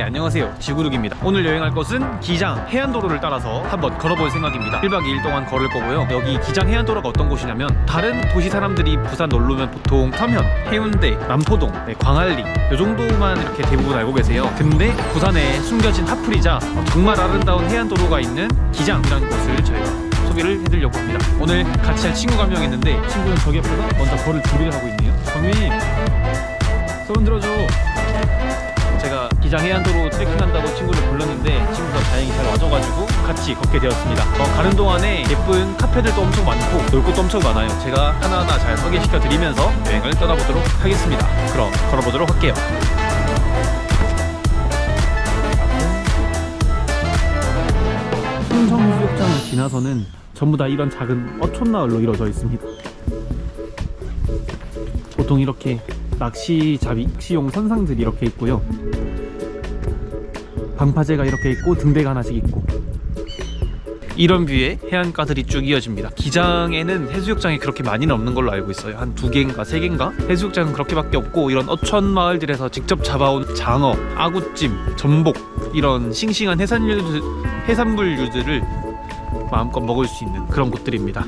안녕하세요. 지구룩입니다. 오늘 여행할 것은 기장 해안도로를 따라서 한번 걸어볼 생각입니다. 1박 2일 동안 걸을 거고요. 여기 기장 해안도로가 어떤 곳이냐면 다른 도시 사람들이 부산 놀러오면 보통 서면, 해운대, 남포동, 네, 광안리 요 정도만 이렇게 대부분 알고 계세요. 근데 부산에 숨겨진 핫플이자 정말 아름다운 해안도로가 있는 기장이라는 곳을 저희가 소개를 해드리려고 합니다. 오늘 같이 할 친구가 한 명 있는데 친구는 저기 앞에서 먼저 걸을 준비를 하고 있네요. 정민! 손 들어줘 기장 해안도로 트레킹한다고 친구를 불렀는데 친구가 다행히 잘 와줘가지고 같이 걷게 되었습니다. 어, 가는 동안에 예쁜 카페들도 엄청 많고 놀 곳도 엄청 많아요. 제가 하나하나 잘 소개시켜 드리면서 여행을 떠나보도록 하겠습니다. 그럼 걸어보도록 할게요. 충성수욕장을 지나서는 전부 다 이런 작은 어촌마을로 이루어져 있습니다. 보통 이렇게 낚시 잡이, 낚시용 선상들이 이렇게 있고요. 방파제가 이렇게 있고 등대가 하나씩 있고 이런 뷰에 해안가들이 쭉 이어집니다. 기장에는 해수욕장이 그렇게 많이는 없는 걸로 알고 있어요. 한 두 개인가 세 개인가? 해수욕장은 그렇게밖에 없고 이런 어촌 마을들에서 직접 잡아온 장어, 아구찜, 전복 이런 싱싱한 해산류 해산물류들을 마음껏 먹을 수 있는 그런 곳들입니다.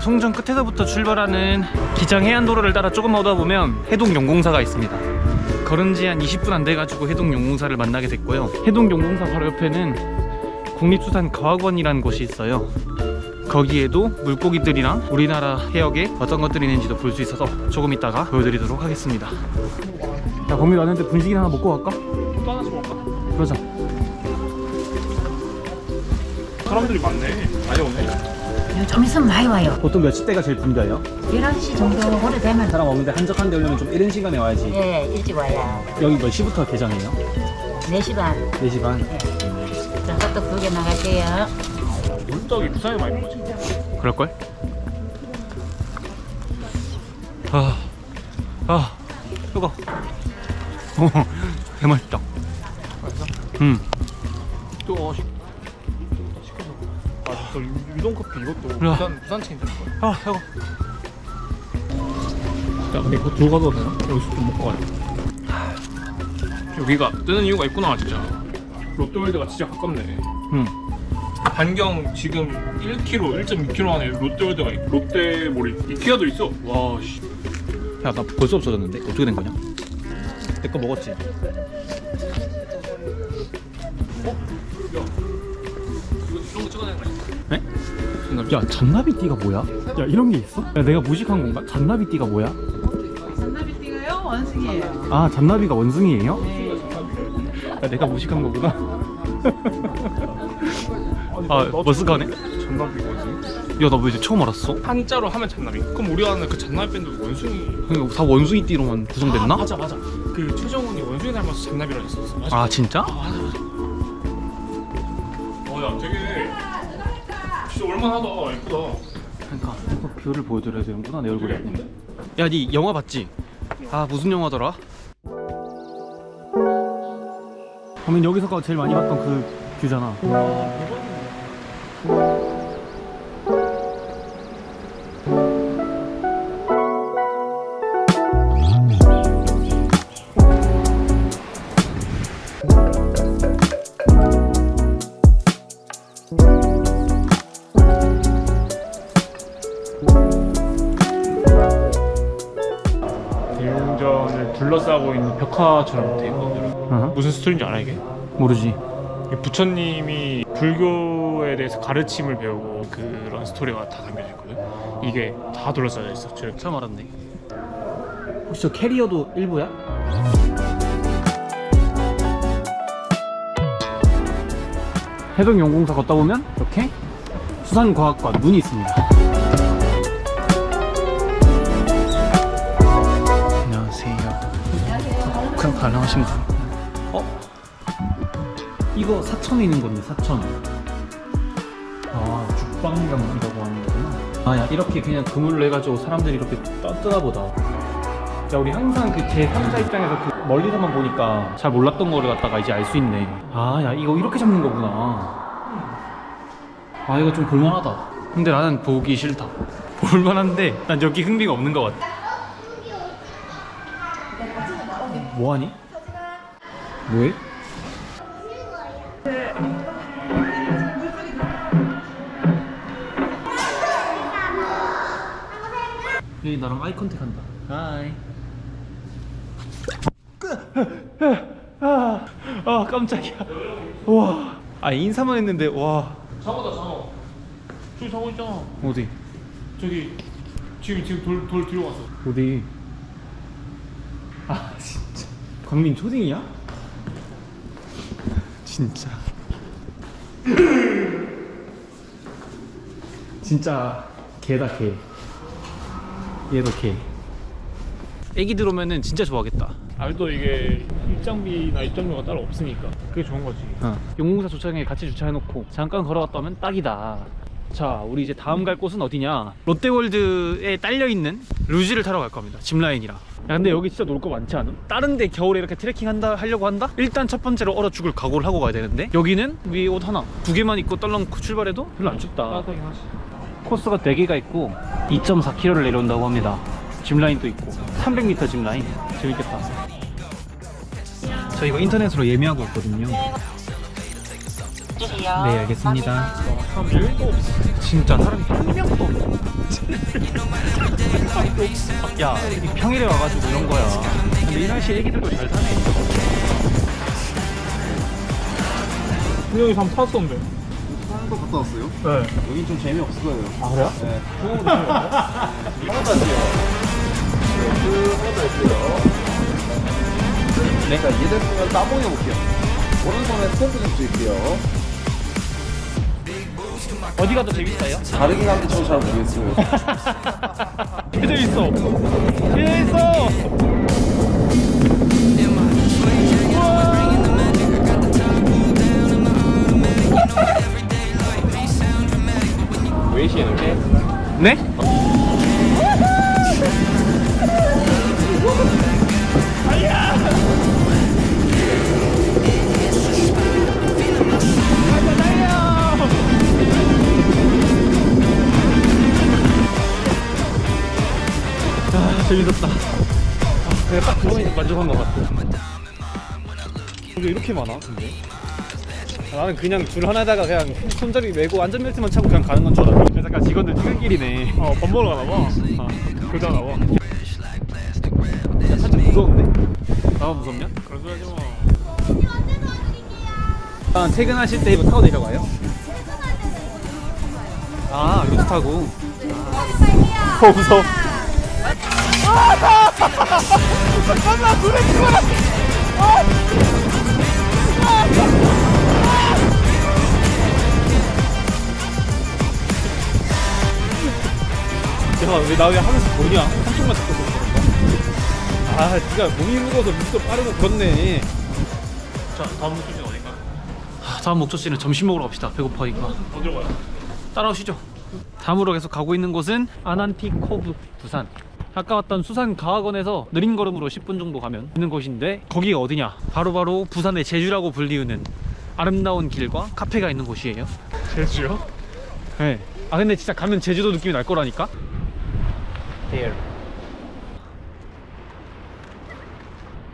송정 끝에서부터 출발하는 기장 해안도로를 따라 조금 오다 보면 해동용공사가 있습니다. 걸은 지 한 20분 안 돼가지고 해동용공사를 만나게 됐고요. 해동용공사 바로 옆에는 국립수산과학원이라는 곳이 있어요. 거기에도 물고기들이랑 우리나라 해역에 어떤 것들이 있는지도 볼 수 있어서 조금 이따가 보여드리도록 하겠습니다. 야, 범민 왔는데 분식이나 하나 먹고 갈까? 또 하나씩 먹을까? 그러자. 사람들이 많네. 많이 오네. 좀 있으면 많이 와요. 보통 몇 시대가 제일 분가요? 11시 정도 오래되면 사람 없는데 한적한 데 오려면 좀 이른 시간에 와야지. 예, 일찍 와야. 여기 몇 시부터 개장해요? 4시 반. 4시 반. 저것도 두개 나갈게요. 물떡이 부산에 많이 먹지. 그럴걸? 아, 아, 뜨거. 오, 개맛있다. 음, 또 어, 시... 시켜서. 아, 저 유- 유동 커피 이것도 야. 부산 부산 체인 될 거야. 아, 뜨거. 야, 근데 이거 들어가도 되나? 여기서 좀 먹고 가자. 여기가 뜨는 이유가 있구나, 진짜. 롯데월드가 진짜 가깝네. 음, 반경 지금 1km, 1.2km 안에 롯데월드가 있고 롯데몰이 이케아도 있어. 와, 씨. 야, 나 벌써 없어졌는데 어떻게 된 거냐? 내 거 먹었지. 이 네? 야, 잔나비띠가 뭐야? 야, 이런 게 있어? 야, 내가 무식한 건가? 잔나비띠가 뭐야? 잔나비띠가요? 원숭이에요. 아, 잔나비가 원숭이에요? 야, 내가 무식한 거구나. 아, 머쓱하네? 잔나비 원숭이? 야, 나 왜 이제 처음 알았어? 한자로 하면 잔나비. 그럼 우리가 아는 그 잔나비 밴드 원숭이. 그러니까 다 원숭이띠로만 구성됐나? 아, 맞아 맞아. 그 최정훈이 원숭이 닮아서 잔나비라 했었어. 맞아. 아, 진짜? 아, 맞아 맞아. 어야 되게 진짜 얼마나다 예쁘다. 그러니까 뷰를 보여드려야 되는구나 내 얼굴이 야, 니 영화 봤지? 아, 무슨 영화더라? 그러면 여기서가 제일 많이 봤던 그 뷰잖아. 대웅전을 어허. 무슨 스토리인지 알아 이게? 모르지. 부처님이 불교에 대해서 가르침을 배우고 그런 스토리가 다 담겨져 있거든. 이게 다 둘러싸여 있어. 저 처음 알았네. 혹시 저 캐리어도 일부야? 해동 연공사 걷다 보면 이렇게 수산과학관 문이 있습니다. 안녕하세요. 그냥 관람하신 분. 어? 이거 사천에 있는 건데 사천. 아 죽방경이라고 하는 거구나. 아야 이렇게 그냥 그물로 해가지고 사람들이 이렇게 떠, 뜨나 보다. 야 우리 항상 그 제3자 입장에서 그 멀리서만 보니까 잘 몰랐던 거를 갖다가 이제 알 수 있네. 아 야 이거 이렇게 잡는 거구나. 아 이거 좀 볼만하다. 근데 나는 보기 싫다. 볼만한데 난 여기 흥미가 없는 것 같아. 뭐하니? 뭐해? 얘 나랑 아이 컨택 한다. 하이. 아, 아 깜짝이야. 와. 아 인사만 했는데 와. 장어다 장어 저기 장어 있잖아 어디? 저기 지금 지금 돌, 돌 뒤로 갔어 어디? 아 진짜. 광민 초딩이야? 진짜. 진짜 개다 개. 얘도 개. 애기들 오면은 진짜 좋아하겠다. 알도 이게 입장비나 입장료가 따로 없으니까 그게 좋은 거지 어. 용궁사 주차장에 같이 주차해놓고 잠깐 걸어갔다 오면 딱이다. 자, 우리 이제 다음 갈 곳은 어디냐? 롯데월드에 딸려 있는 루지를 타러 갈 겁니다. 짚라인이랑. 야, 근데 여기 진짜 놀 거 많지 않음? 다른 데 겨울에 이렇게 트레킹 한다 하려고 한다? 일단 첫 번째로 얼어 죽을 각오를 하고 가야 되는데 여기는 위에 옷 하나 두 개만 입고 떨렁 출발해도 별로 안 춥다. 따뜻하긴 하지 코스가 4개가 있고 2.4km를 내려온다고 합니다. 짚라인도 있고 300m 짚라인 재밌겠다. 저 이거 인터넷으로 예매하고 왔거든요. 네 알겠습니다. 사람 1도 없어 진짜 사람이 한 명도 없어. 야, 이 평일에 와가지고 이런 거야. 근데 이 날씨에 애기들도 잘 사네. 분명히 한번 탔었는 데 한도 갔다 왔어요? 네 여긴 좀 재미없을 거예요. 아 그래요? 네. 하나도 안 돼요. 그 하나도 있고요. 네. 자, 얘들 쓰면 따봉 해 볼게요. 오른손에 스탬프 좀 드릴게요. 어디가 더 재밌어요? 다르긴 한데 저도 잘 모르겠어요. 개 재밌어. 개 재밌어. 웨이시에 넣게? 네? 아, 재밌었다. 아, 그냥 딱 그거에 만족한 것 같아. 이게 이렇게 많아, 근데? 아, 나는 그냥 줄 하나에다가 그냥 손잡이 메고 안전벨트만 차고 그냥 가는 건 줄 알았는데 그래서 약간 직원들 퇴근길이네. 어 밥 먹으러 가나 봐. 아, 그러다 봐. 야, 살짝 무서운데? 나만 무섭냐? 그런 소리 하지 마. 아, 퇴근하실 때 이거 타고 내려가요? 아 이거 타고. 어 무서워 야왜 나 왜 하면서 보냐 한쪽만 잡고 있어 아 니가 몸이 무거워서 밑으로 빠르고 그렇네 자 다음 목적지는 어딘가? 아, 다음 목적지는 점심 먹으러 갑시다. 배고파니까. 어디로 가요? 따라오시죠. 다음으로 계속 가고 있는 곳은 아난티 코브 부산. 아까 왔던 수산 가학원에서 느린 걸음으로 10분 정도 가면 있는 곳인데 거기가 어디냐? 바로 바로 부산의 제주라고 불리우는 아름다운 길과 카페가 있는 곳이에요. 제주요? 네. 아 근데 진짜 가면 제주도 느낌이 날 거라니까. There.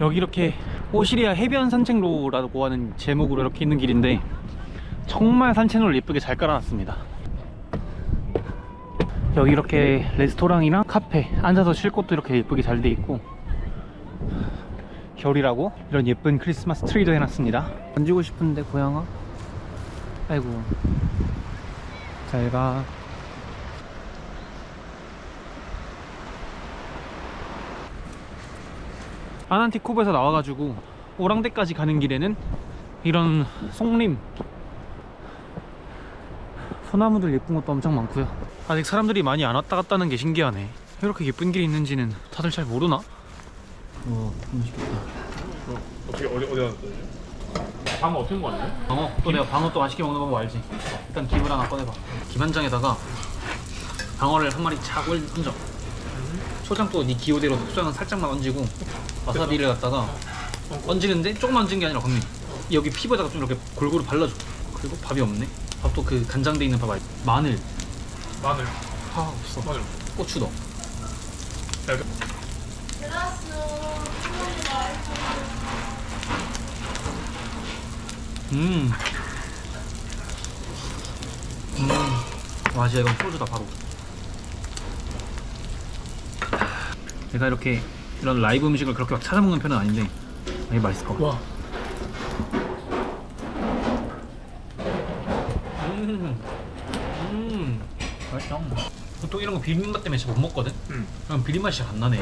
여기 이렇게 오시리아 해변 산책로라고 하는 제목으로 이렇게 있는 길인데 정말 산책로를 예쁘게 잘 깔아놨습니다. 여기 이렇게 레스토랑이랑 카페 앉아서 쉴 곳도 이렇게 예쁘게 잘 돼 있고 겨울이라고 이런 예쁜 크리스마스 트리도 해놨습니다. 만지고 싶은데 고양아? 아이고 잘 가. 아난티코브에서 나와가지고 오랑대까지 가는 길에는 이런 송림 소나무들 예쁜 것도 엄청 많고요 아직 사람들이 많이 안 왔다 갔다는 게 신기하네 이렇게 예쁜 길이 있는지는 다들 잘 모르나? 어 맛있겠다 어떻게 어디 어디 갔어? 방어 어떻게 거 아니에요? 방어 또 내가 방어 또 맛있게 먹는 방법 알지? 일단 김을 하나 꺼내봐 김 한 장에다가 방어를 한 마리 착 올- 얹어 초장도 네 기호대로 초장은 살짝만 얹고 와사비를 갖다가 얹는데 조금만 얹은 게 아니라 광민 여기 피부에다가 좀 이렇게 골고루 발라줘 그리고 밥이 없네 밥도 그 간장돼 있는 밥 알지? 마늘 마늘 아 없어 마늘 고추 넣어 야, 음. 음. 와, 진짜 이건 소주다, 바로. 내가 이렇게 이런 라이브 음식을 그렇게 막 찾아먹는 편은 아닌데, 되게 맛있을 것 같아. 와. 음. 음. 맛있다. 보통 이런 거 비빔밥 때문에 잘못 먹거든? 음. 그럼 비린맛이 잘 안 나네.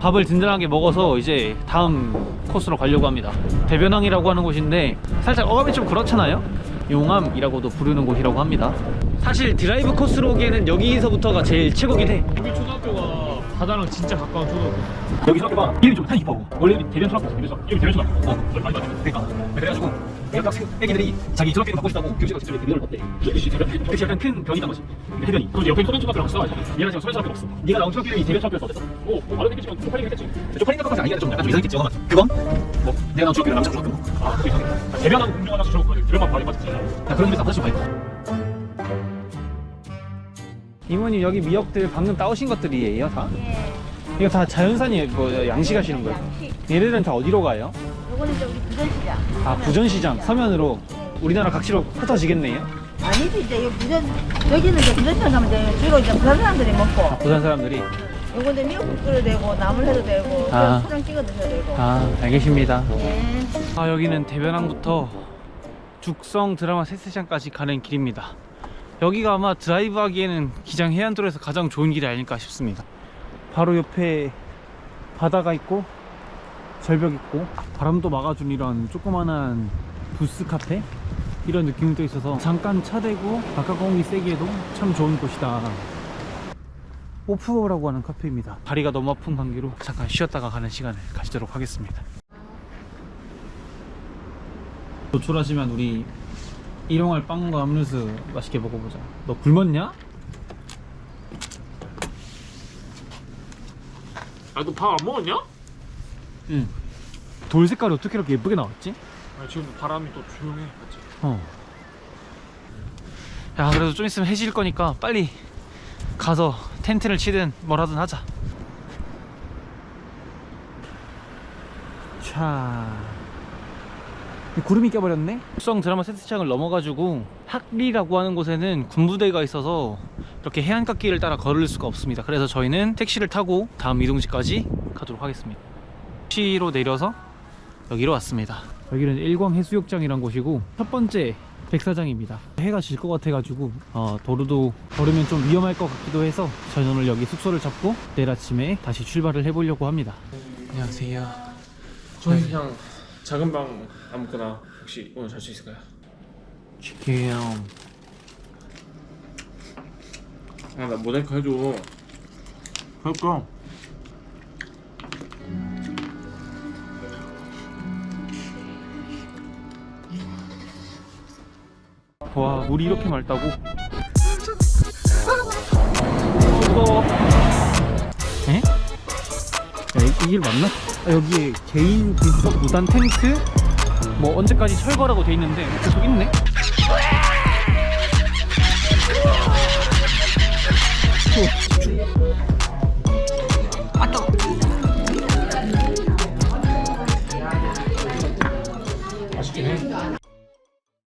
밥을 든든하게 먹어서 이제 다음 코스로 가려고 합니다. 대변항이라고 하는 곳인데 살짝 어감이 좀 그렇잖아요? 용암이라고도 부르는 곳이라고 합니다. 사실 드라이브 코스로 오기에는 여기서부터가 제일 최고긴 해. 여기 초등학교가 바다랑 진짜 가까운 초등학교. 여기 초등학교가 이름이 좀 깊어. 원래 대변 초등학교, 대변 초등학교. 여기 대변 초등학교. 어, 많이 맞아. 그러니까. 그래가지고 대학 애기들이 자기 초등학교 가고 싶다고 교육시가 직접 대변을 봤대. 그게 약간 큰 변이단 거지. 해변이. 그럼 옆에 초등초등학교랑 싸워야지. 얘가 지금 서울초등학교 없어. 네가 나온 초등학교 이름이 대변 초등학교였어. 어땠어? 오, 뭐 말은 했겠지만 쪽팔리긴 했겠지. 쪽팔린다고까지 아니야. 좀 약간 좀 이상했겠지. 어가 그건 뭐 내가 나온 초등학교는 남자 초등학교. 아, 그게 이상해. 대변한 공룡하나 저런 거 대변만 많이 맞지. 야, 그런 데서 아저씨 봐 있다. 이모님 여기 미역들 방금 따오신 것들이에요 다? 예. 이거 다 자연산이 뭐 양식하시는 거예요? 얘네들은 다 어디로 가요? 요거는 이제 우리 부전시장. 아 부전시장 서면으로 우리나라 각지로 흩어지겠네요? 아니지 이제 이 부전 여기는 이제 부전시장 가면 이제 주로 이제 부산 사람들이 먹고 부산 사람들이 요거 이제 미역국 끓여도 되고 나물 해도 되고 아. 초장 찍어 드셔도 되고. 아 알겠습니다 예. 아 여기는 대변항부터 죽성 드라마 세스장까지 가는 길입니다 여기가 아마 드라이브 하기에는 기장 해안도로에서 가장 좋은 길이 아닐까 싶습니다. 바로 옆에 바다가 있고 절벽 있고 바람도 막아준 이런 조그만한 부스 카페? 이런 느낌도 있어서 잠깐 차 대고 바깥 공기 쐬기에도 참 좋은 곳이다. 오프어라고 하는 카페입니다. 다리가 너무 아픈 관계로 잠깐 쉬었다가 가는 시간을 가지도록 하겠습니다. 노출하시면 우리 일용할 빵과 음료수 맛있게 먹어보자 너 굶었냐? 아, 너 밥 안 먹었냐? 응돌 색깔이 어떻게 이렇게 예쁘게 나왔지? 아, 지금 바람이 또 조용해. 맞지? 어. 야 그래도 좀 있으면 해질 거니까 빨리 가서 텐트를 치든 뭐라든 하자 자 구름이 껴버렸네? 숙성 드라마 세트장을 넘어가지고 학리라고 하는 곳에는 군부대가 있어서 이렇게 해안가길을 따라 걸을 수가 없습니다. 그래서 저희는 택시를 타고 다음 이동지까지 가도록 하겠습니다. 택시로 내려서 여기로 왔습니다. 여기는 일광 해수욕장이란 곳이고 첫 번째 백사장입니다. 해가 질 것 같아가지고 어, 도로도 걸으면 좀 위험할 것 같기도 해서 저는 오늘 여기 숙소를 잡고 내일 아침에 다시 출발을 해보려고 합니다. 안녕하세요. 저희 그냥 작은 방 아무거나 혹시 오늘 잘 수 있을까요? 지금 아, 나 모자이크 해줘. 그럴까? 와 물이 이렇게 맑다고? 뜨거워 에? 야, 이- 이길 맞나? 여기에 개인 불법 무단 텐트 뭐 언제까지 철거라고 돼 있는데 계속 있네.